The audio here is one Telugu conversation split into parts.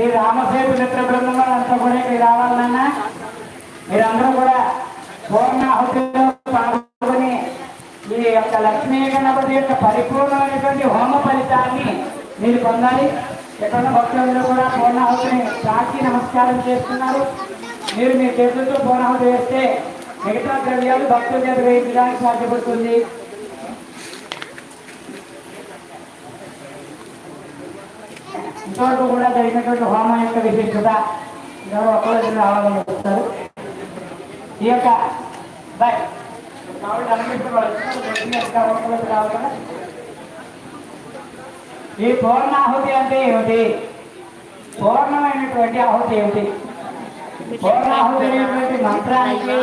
శ్రీ రామసేతు మిత్ర బృందం అంతా కూడా ఇక్కడికి రావాలన్నా మీరందరూ కూడా పూర్ణాహుతిలో పాల్గొని ఈ యొక్క లక్ష్మీ గణపతి యొక్క పరిపూర్ణమైనటువంటి హోమ ఫలితాన్ని మీరు పొందాలి. ఇక్కడ భక్తులందరూ కూడా పూర్ణాహుతిని సాక్షి నమస్కారం చేస్తున్నారు. మీరు మీ చేతులతో పూర్ణాహుతి వేస్తే మిగతా ద్రవ్యాలు భక్తుల చేత వేయించడానికి సాధ్యపడుతుంది. ఇంతవరకు కూడా జరిగినటువంటి హోమం యొక్క విశిష్టత ఎవరో ఒకరు రావాలని చెప్తారు ఈ యొక్క బాయ్ ఈ పూర్ణాహుతి అంటే ఏమిటి? పూర్ణమైనటువంటి ఆహుతి ఏమిటి? పూర్ణాహుతి అనేటువంటి మంత్రానికి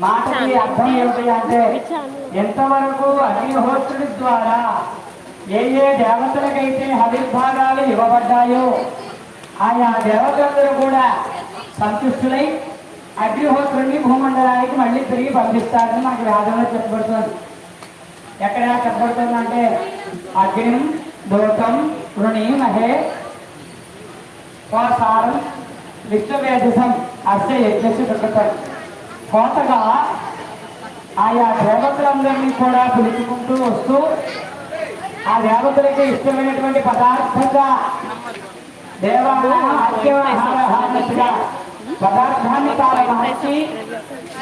మాటకి అర్థం ఏమిటి అంటే ఎంతవరకు అగ్నిహోత్రుడి ద్వారా ఏ ఏ దేవతలకైతే హవిర్భాగాలు ఇవ్వబడ్డాయో ఆయా దేవతలందరూ కూడా సంతుష్టులై అగ్నిహోత్రుడిని భూమండలానికి మళ్ళీ తిరిగి పంపిస్తారని మనకి వేదంలో చెప్పబడుతుంది ఎక్కడ చెప్పబడుతుందంటే అగ్ని దోతం వృణి మహే కోసారం విశ్వవేదసం అస్య యజ్ఞస్సు దొరుకుతారు కోతగా ఆయా దేవతలందరినీ కూడా పిలుచుకుంటూ వస్తూ ఆ దేవతలకి ఇష్టమైనటువంటి పదార్థంగా దేవాలయ పదార్థాన్ని తాను మార్చి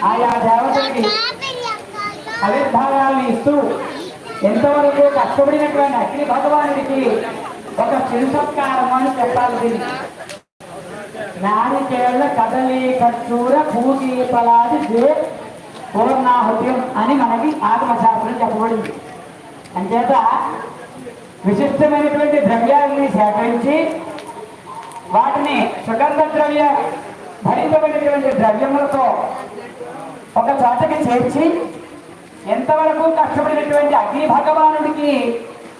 ఆయా దేవతలకి అవిర్భాగాలను ఇస్తూ ఎంతవరకు కష్టపడినటువంటి అగ్ని భగవానుడికి ఒక చిరు సత్కారం అని చెప్పాలి దీన్ని నారికేళ్ళ కదలి ఖర్చూర భూదీపలాది పూర్ణాహుత్యం అని మనకి ఆత్మశాస్త్రం చెప్పబడింది. అంచేత విశిష్టమైనటువంటి ద్రవ్యాలని సేకరించి వాటిని సుగంధ ద్రవ్య భరితమైనటువంటి ద్రవ్యములతో ఒక చోటకి చేర్చి ఎంతవరకు కష్టపడినటువంటి అగ్ని భగవానుడికి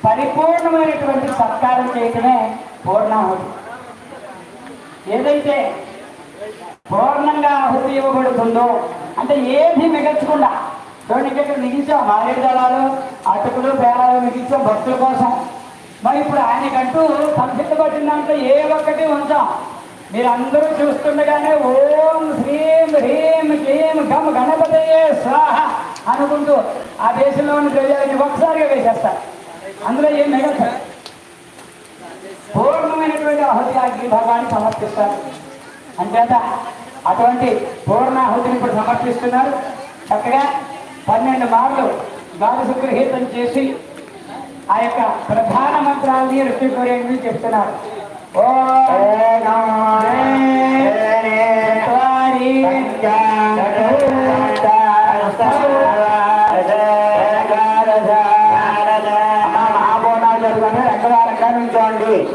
పరిపూర్ణమైనటువంటి సత్కారం చేయటమే పూర్ణాహుతి. ఏదైతే పూర్ణంగా ఆహుతి ఇవ్వబడుతుందో అంటే ఏది మిగల్చకుండా చూడండి ఇక్కడ మిగిల్చాం మారేడు దళాలు అటుకులు పేరాలు మిగిల్చాం భక్తుల కోసం. మరి ఇప్పుడు ఆయనకంటూ సంసిద్ధపడిన దాంట్లో ఏ ఒక్కటి ఉంచాం మీరు అందరూ చూస్తుండగానే ఓం శ్రీం హ్రీం క్లీం గమ్ గణపతయే స్వాహ అనుకుంటూ ఆ దేశంలో ఉన్న ద్రవ్యాలని ఒకసారిగా వేసేస్తారు. అందులో ఏం మిగల్చారు పూర్ణమైనటువంటి ఆహుతి అగ్ని భగవాన్ని సమర్పిస్తారు. అంతేత? అటువంటి పూర్ణాహుతిని ఇప్పుడు సమర్పిస్తున్నారు. చక్కగా పన్నెండు మార్లు గృహీతం చేసి ఆ యొక్క ప్రధాన మంత్రాలని ఋషికురేణి చెప్తున్నారు. ఓ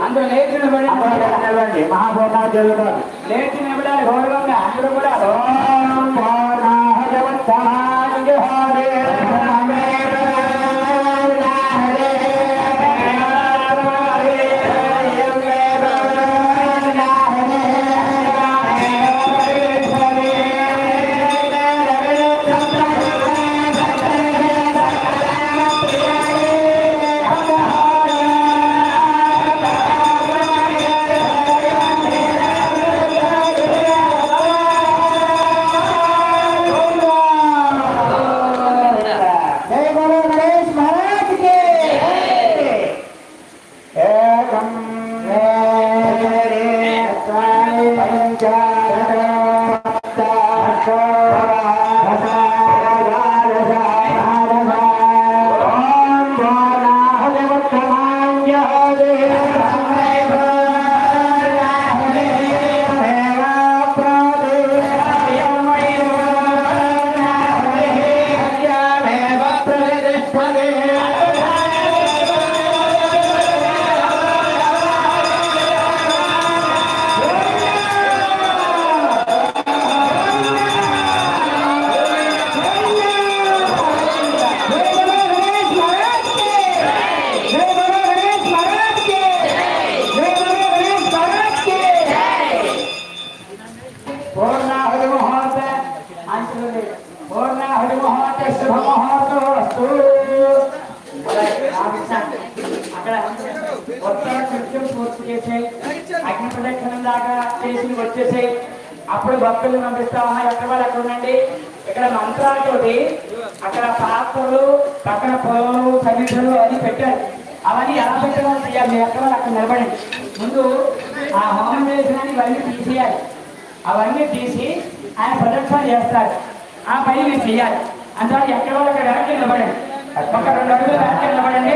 అందులో లేచి నిలబడి లేచి నిలబడాలి గౌరవంగా అందరూ కూడా కృత్యం పూర్తి చేసాయి అగ్ని ప్రదక్షిణం దాకా చేసి వచ్చేసాయి అప్పుడు భక్తులు పంపిస్తా ఉన్నాయి ఎక్కడ వాళ్ళు ఎక్కడ ఉండండి ఇక్కడ మంత్రాలతోటి అక్కడ పాత్రలు పక్కన పొలలు సన్నిధులు అన్ని పెట్టారు అవన్నీ ఎలా పెట్టాలో చేయాలి ఎక్కడ వాళ్ళు అక్కడ నిలబడండి ముందు ఆ హోమం చేసిన ఇవన్నీ తీసేయాలి అవన్నీ తీసి ఆయన ప్రదక్షిణ చేస్తారు. ఆ పని మీరు చేయాలి. అంటే ఎక్కడ ఒక అక్కడ వెనక్కి నిలబడండి. ఒక రెండు అడుగులు వెనక్కి నిలబడండి.